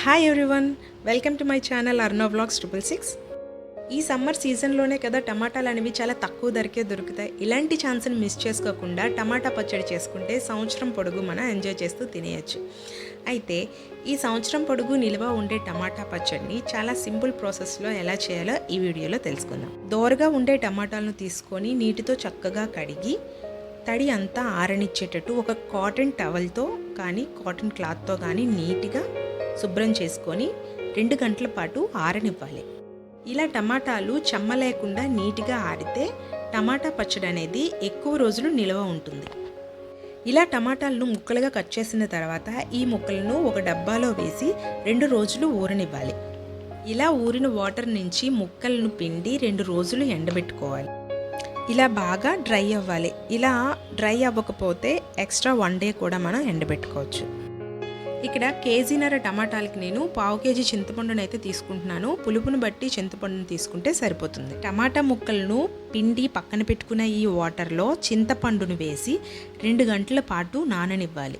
Hi everyone welcome to my channel Arno blogs triple six ఈ summer సీజన్లోనే కదా టమాటాలు అనేవి చాలా తక్కువ ధరకే దొరుకుతాయి. ఇలాంటి ఛాన్స్ని మిస్ చేసుకోకుండా టమాటా పచ్చడి చేసుకుంటే సంవత్సరం పొడుగు మనం ఎంజాయ్ చేస్తూ తినేయచ్చు. అయితే ఈ సంవత్సరం పొడుగు నిల్వ ఉండే టమాటా పచ్చడిని చాలా సింపుల్ ప్రాసెస్లో ఎలా చేయాలో ఈ వీడియోలో తెలుసుకుందాం. దోరగా ఉండే టమాటాలను తీసుకొని నీటితో చక్కగా కడిగి తడి అంతా ఆరనిచ్చేటట్టు ఒక కాటన్ టవల్తో కానీ కాటన్ క్లాత్తో కానీ నీట్గా శుభ్రం చేసుకొని రెండు గంటల పాటు ఆరనివ్వాలి. ఇలా టమాటాలు చెమ్మ లేకుండా నీట్గా ఆరితే టమాటా పచ్చడి అనేది ఎక్కువ రోజులు నిల్వ ఉంటుంది. ఇలా టమాటాలను ముక్కలుగా కట్ చేసిన తర్వాత ఈ ముక్కలను ఒక డబ్బాలో వేసి రెండు రోజులు ఊరనివ్వాలి. ఇలా ఊరిన వాటర్ నుంచి ముక్కలను పిండి రెండు రోజులు ఎండబెట్టుకోవాలి. ఇలా బాగా డ్రై అవ్వాలి. ఇలా డ్రై అవ్వకపోతే ఎక్స్ట్రా వన్ డే కూడా మనం ఎండబెట్టుకోవచ్చు. ఇక్కడ కేజీన్నర టమాటాలకి నేను పావు కేజీ చింతపండును అయితే తీసుకుంటున్నాను. పులుపును బట్టి చింతపండును తీసుకుంటే సరిపోతుంది. టమాటా ముక్కలను పిండి పక్కన పెట్టుకున్న ఈ వాటర్లో చింతపండును వేసి రెండు గంటల పాటు నాననివ్వాలి.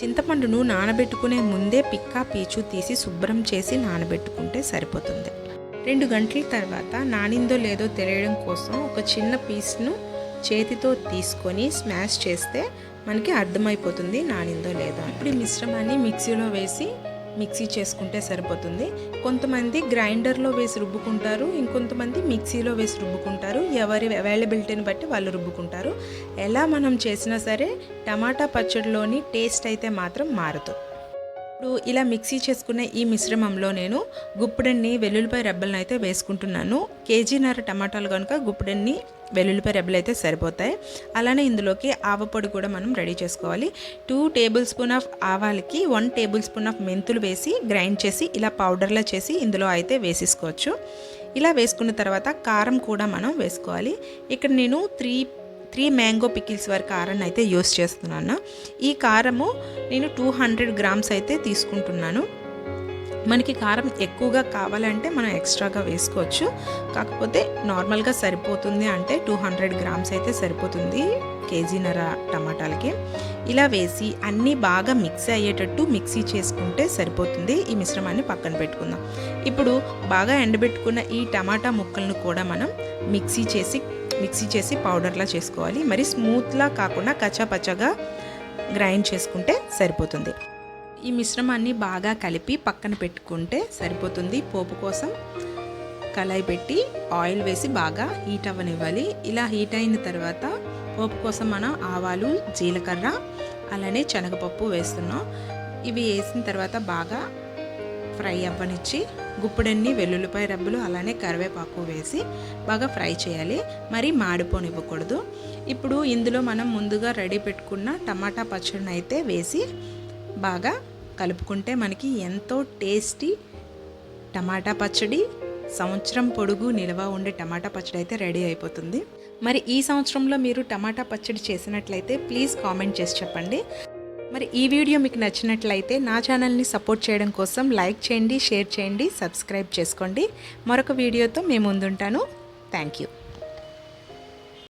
చింతపండును నానబెట్టుకునే ముందే పిక్కా పీచు తీసి శుభ్రం చేసి నానబెట్టుకుంటే సరిపోతుంది. రెండు గంటల తర్వాత నానిందో లేదో తెలియడం కోసం ఒక చిన్న పీస్ను చేతితో తీసుకొని స్మాష్ చేస్తే మనకి అర్థమైపోతుంది నానిందో లేదో. ఇప్పుడు ఈ మిశ్రమాన్ని మిక్సీలో వేసి మిక్సీ చేసుకుంటే సరిపోతుంది. కొంతమంది గ్రైండర్లో వేసి రుబ్బుకుంటారు ఇంకొంతమంది మిక్సీలో వేసి రుబ్బుకుంటారు. ఎవరి అవైలబిలిటీని బట్టి వాళ్ళు రుబ్బుకుంటారు. ఎలా మనం చేసినా సరే టమాటా పచ్చడిలోని టేస్ట్ అయితే మాత్రం మారదు. ఇప్పుడు ఇలా మిక్సీ చేసుకున్న ఈ మిశ్రమంలో నేను గుప్పెడన్ని వెల్లుల్లిపాయ రెబ్బలను అయితే వేసుకుంటున్నాను కేజీన్నర టమాటాలు కనుక గుప్పెడన్ని వెల్లుల్లిపాయ రెబ్బలు అయితే సరిపోతాయి. అలానే ఇందులోకి ఆవపొడి కూడా మనం రెడీ చేసుకోవాలి. టూ టేబుల్ స్పూన్ ఆఫ్ ఆవాలకి వన్ టేబుల్ స్పూన్ ఆఫ్ మెంతులు వేసి గ్రైండ్ చేసి ఇలా పౌడర్లా చేసి ఇందులో అయితే వేసేసుకోవచ్చు. ఇలా వేసుకున్న తర్వాత కారం కూడా మనం వేసుకోవాలి. ఇక్కడ నేను త్రీ త్రీ మ్యాంగో పికిల్స్ వరకు కారాన్ని అయితే యూస్ చేస్తున్నాను. ఈ కారము నేను టూ హండ్రెడ్ గ్రామ్స్ అయితే తీసుకుంటున్నాను. మనకి కారం ఎక్కువగా కావాలంటే మనం ఎక్స్ట్రాగా వేసుకోవచ్చు. కాకపోతే నార్మల్గా సరిపోతుంది అంటే టూ హండ్రెడ్ గ్రామ్స్ అయితే సరిపోతుంది కేజీన్నర టమాటాలకి. ఇలా వేసి అన్నీ బాగా మిక్స్ అయ్యేటట్టు మిక్సీ చేసుకుంటే సరిపోతుంది. ఈ మిశ్రమాన్ని పక్కన పెట్టుకుందాం. ఇప్పుడు బాగా ఎండబెట్టుకున్న ఈ టమాటా ముక్కలను కూడా మనం మిక్సీ చేసి మిక్సీ చేసి పౌడర్లా చేసుకోవాలి. మరి స్మూత్లా కాకుండా కచ్చాపచ్చగా గ్రైండ్ చేసుకుంటే సరిపోతుంది. ఈ మిశ్రమాన్ని బాగా కలిపి పక్కన పెట్టుకుంటే సరిపోతుంది. పోపు కోసం కళాయి పెట్టి ఆయిల్ వేసి బాగా హీట్ అవ్వనివ్వాలి. ఇలా హీట్ అయిన తర్వాత పోపు కోసం మనం ఆవాలు జీలకర్ర అలానే శనగపప్పు వేస్తున్నాం. ఇవి వేసిన తర్వాత బాగా ఫ్రై అవ్వనిచ్చి గుప్పుడన్ని వెల్లుల్లిపాయ రబ్బులు అలానే కరివేపాకు వేసి బాగా ఫ్రై చేయాలి. మరి మాడిపోనివ్వకూడదు. ఇప్పుడు ఇందులో మనం ముందుగా రెడీ పెట్టుకున్న టమాటా పచ్చడిని అయితే వేసి బాగా కలుపుకుంటే మనకి ఎంతో టేస్టీ టమాటా పచ్చడి సంవత్సరం పొడుగు నిల్వ ఉండే టమాటా పచ్చడి అయితే రెడీ అయిపోతుంది. మరి ఈ సంవత్సరంలో మీరు టమాటా పచ్చడి చేసినట్లయితే ప్లీజ్ కామెంట్ చేసి చెప్పండి. మరి ఈ వీడియో మీకు నచ్చినట్లయితే నా ఛానల్ని సపోర్ట్ చేయడం కోసం లైక్ చేయండి షేర్ చేయండి సబ్స్క్రైబ్ చేసుకోండి. మరొక వీడియోతో మేము ముందుంటాను. Thank you.